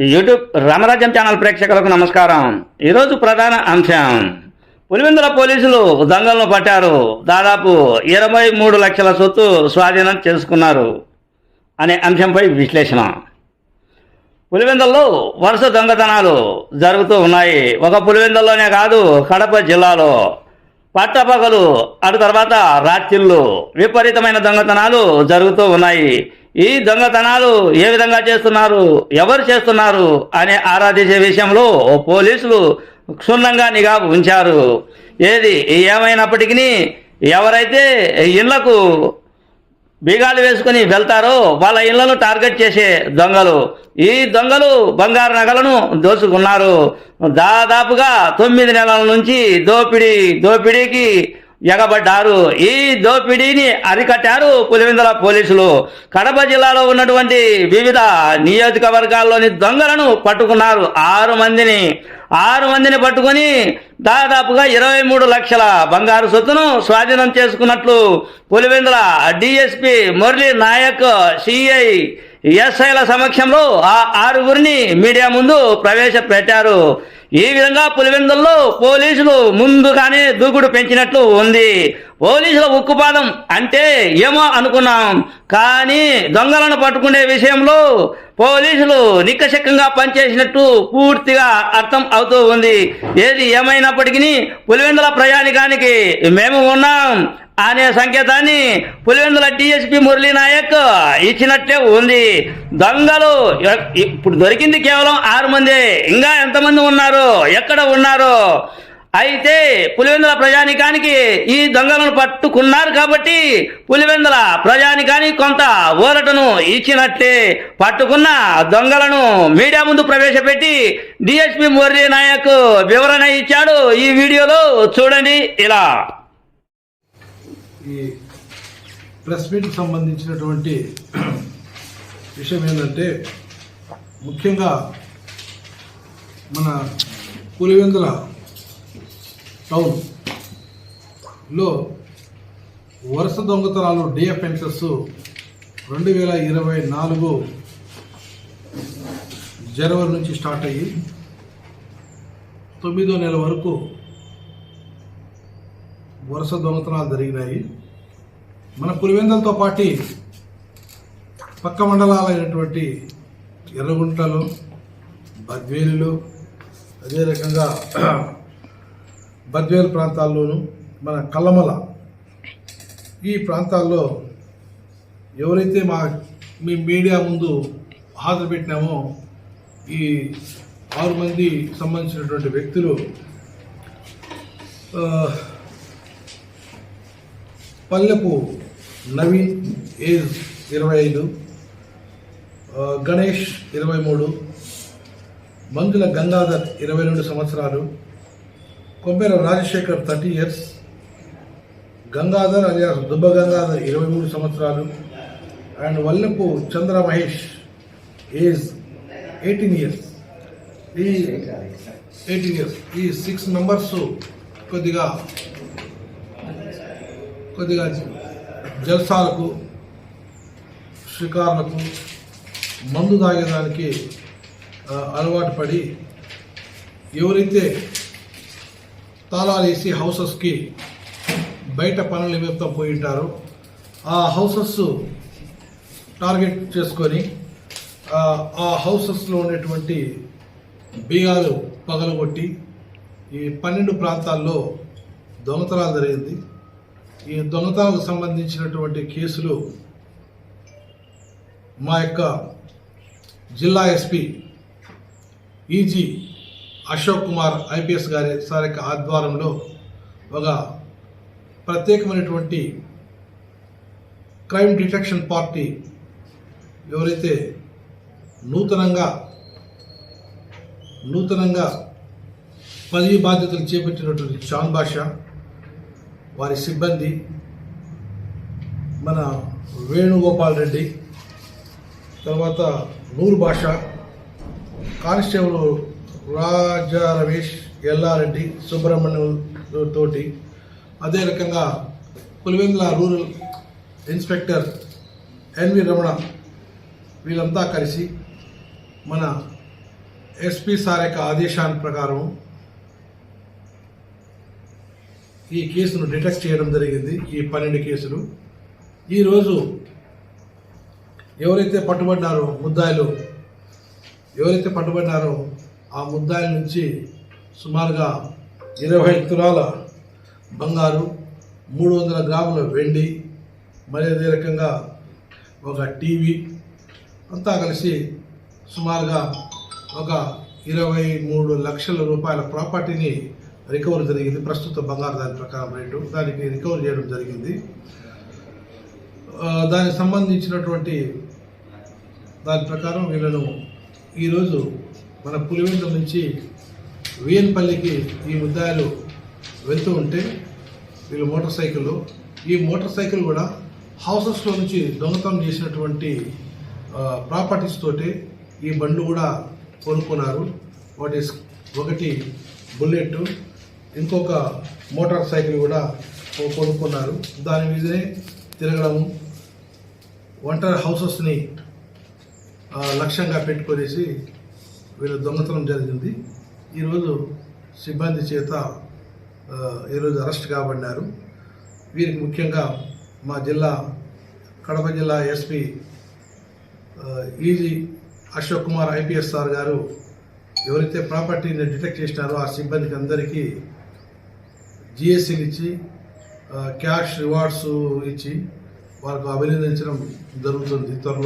YouTube రామరాజ్యం channel ప్రేక్షకులకు నమస్కారం. ఈరోజు ప్రధాన అంశం. పులివెందుల పోలీసులు దొంగలను పట్టారు. దాదాపు ఇరవై మూడు లక్షల సొత్తు స్వాధీనం చేసుకున్నారు అనే అంశంపై విశ్లేషణ. పులివెందుల్లో వరుస దొంగతనాలు జరుగుతూ ఉన్నాయి. ఒక పులివెందుల్లోనే కాదు కడప జిల్లాలో. పట్టపగలు అటు తర్వాత రాత్రిళ్ళు విపరీతమైన దొంగతనాలు జరుగుతూ ఉన్నాయి. ఈ దొంగతనాలు ఏ విధంగా చేస్తున్నారు ఎవరు చేస్తున్నారు అనే ఆరాధించే విషయంలో పోలీసులు క్షుణ్ణంగా నిఘా ఉంచారు. ఏది ఏమైనప్పటికీ ఎవరైతే ఇళ్ళకు బీగాలు వేసుకుని వెళ్తారో వాళ్ళ ఇళ్ళను టార్గెట్ చేసే దొంగలు. ఈ దొంగలు బంగారు నగలను దోచుకున్నారు. దాదాపుగా తొమ్మిది నెలల నుంచి దోపిడీ దోపిడీకి ఎగబడ్డారు. ఈ దోపిడీని అరికట్టారు పులివెందుల పోలీసులు. కడప జిల్లాలో ఉన్నటువంటి వివిధ నియోజకవర్గాల్లోని దొంగలను పట్టుకున్నారు ఆరు మందిని. ఆరు మందిని పట్టుకొని దాదాపుగా ఇరవై మూడు లక్షల బంగారు సొత్తును స్వాధీనం చేసుకున్నట్లు పులివెందుల డిఎస్పి మురళీ నాయక్ సిఐ ఎస్ఐల సమక్షంలో ఆ ఆరుగురిని మీడియా ముందు ప్రవేశపెట్టారు. ఈ విధంగా పులివెందుల్లో పోలీసులు ముందుగానే దూకుడు పెంచినట్లు ఉంది. పోలీసుల ఉక్కుపాదం అంటే ఏమో అనుకున్నాం. కానీ దొంగలను పట్టుకునే విషయంలో పోలీసులు నిక్కశక్కంగా పనిచేసినట్టు పూర్తిగా అర్థం అవుతూ ఉంది. ఏది ఏమైనప్పటికీ పులివెందుల ప్రయాణికానికి మేము ఉన్నాం. అనే సంకేతాన్ని పులివెందుల డిఎస్పి మురళీ నాయక్ ఇచ్చినట్టే ఉంది. దొంగలు ఇప్పుడు దొరికింది కేవలం ఆరు మంది. ఇంకా ఎంతమంది ఉన్నారు? ఎక్కడ ఉన్నారు? అయితే పులివెందుల ప్రజానికానికి ఈ దొంగలను పట్టుకున్నారు కాబట్టి పులివెందుల ప్రజానికానికి కొంత ఊరటను ఇచ్చినట్లే పట్టుకున్న దొంగలను మీడియా ముందు ప్రవేశపెట్టి డిఎస్పి మురళీ నాయక్ వివరణ ఇచ్చాడు. ఈ వీడియోలో చూడండి ఇలా. ఈ ప్రెస్ మీట్కి సంబంధించినటువంటి విషయం ఏంటంటే ముఖ్యంగా మన పులివెందుల టౌన్లో వరుస దొంగతనాలు డిఎఫ్ఎన్సెస్ రెండు వేల ఇరవై నాలుగు జనవరి నుంచి స్టార్ట్ అయ్యి తొమ్మిదో నెల వరకు వరుస దొంగతనాలు జరిగినాయి. మన పులివెందులతో పాటి పక్క మండలాలైనటువంటి ఎర్రగుంటలు బద్వేలులు అదే రకంగా బద్వేలు ప్రాంతాల్లోనూ మన కల్లమల ఈ ప్రాంతాల్లో ఎవరైతే మా మీ మీడియా ముందు హాజరు పెట్టినామో ఈ ఆరు మంది సంబంధించినటువంటి వ్యక్తులు పల్లెపు నవీన్ ఏజ్ ఇరవై ఐదు గణేష్ ఇరవై మూడు మంజుల గంగాధర్ ఇరవై రెండు సంవత్సరాలు Kommera Rajasekhar thirty years Gangadhar alias Dubba Gangadhar ఇరవై మూడు సంవత్సరాలు and Vallapu Chandra Mahesh age eighteen years. ఈ ఎయిటీన్ ఇయర్స్. ఈ సిక్స్ మెంబర్స్ కొద్దిగా కొద్దిగా జల్సాలకు షికార్లకు మందు తాగేదానికి అలవాటు పడి ఎవరైతే తాళాలు వేసి హౌసెస్కి బయట పనుల నిమిత్తం పోయి ఉంటారో ఆ హౌసెస్ టార్గెట్ చేసుకొని ఆ, ఆ హౌసెస్లో ఉండేటువంటి బీగాలు పగలగొట్టి ఈ పన్నెండు ప్రాంతాల్లో దొంగతనాలు జరిగింది. ఈ దొంగతనాలకు సంబంధించినటువంటి కేసులు మా యొక్క జిల్లా SP EG Ashok Kumar IPS గారి సార్ యొక్క ఆధ్వర్యంలో ఒక ప్రత్యేకమైనటువంటి క్రైమ్ డిటెక్షన్ పార్టీ ఎవరైతే నూతనంగా నూతనంగా పదవి బాధ్యతలు చేపట్టినటువంటి షాన్ బాషా వారి సిబ్బంది మన వేణుగోపాల్ రెడ్డి తర్వాత నూరు భాష కానిస్టేబుల్ రాజా రమేష్ ఎల్లారెడ్డి సుబ్రహ్మణ్యం తోటి. అదే రకంగా Pulivendula rural inspector NV Ramana వీళ్ళంతా కలిసి మన ఎస్పీ సార్ యొక్క ఆదేశాల ప్రకారం ఈ కేసును డిటెక్ట్ చేయడం జరిగింది ఈ పన్నెండు కేసులు. ఈరోజు ఎవరైతే పట్టుబడ్డారో ముద్దాయిలు ఎవరైతే పట్టుబడ్డారో ఆ ముద్దాయిల నుంచి సుమారుగా ఇరవై తులాల బంగారు మూడు వందల గ్రాముల వెండి మరి అదే రకంగా ఒక టీవీ అంతా కలిసి సుమారుగా ఒక ఇరవై మూడు లక్షల రూపాయల ప్రాపర్టీని రికవర్ జరిగింది. ప్రస్తుత బంగారు దాని ప్రకారం రేటు. దానికి రికవర్ చేయడం జరిగింది. దానికి సంబంధించినటువంటి దాని ప్రకారం వీళ్ళను ఈరోజు మన పులివెందుల నుంచి వేయన్పల్లికి ఈ ముద్దాయిలు వెళ్తూ ఉంటే వీళ్ళు మోటార్ సైకిల్ ఈ మోటార్ సైకిల్ కూడా హౌసెస్లో నుంచి దొంగతనం చేసినటువంటి ప్రాపర్టీస్ తోటి ఈ బండ్లు కూడా కొనుక్కున్నారు. వాటి ఒకటి బుల్లెట్ ఇంకొక మోటార్ సైకిల్ కూడా కొనుక్కున్నారు. దాని మీదనే తిరగడము ఒంటరి హౌసెస్ని లక్ష్యంగా పెట్టుకునేసి వీళ్ళు దొంగతనం జరిగింది. ఈరోజు సిబ్బంది చేత ఈరోజు అరెస్ట్ కాబడినారు. వీరికి ముఖ్యంగా మా జిల్లా కడప జిల్లా SP EG Ashok Kumar IPS sir గారు ఎవరైతే ప్రాపర్టీని డిటెక్ట్ చేసినారో ఆ సిబ్బందికి అందరికీ జిఎస్టీని ఇచ్చి క్యాష్ రివార్డ్స్ ఇచ్చి వాళ్ళకు అభినందించడం జరుగుతుంది త్వరలో.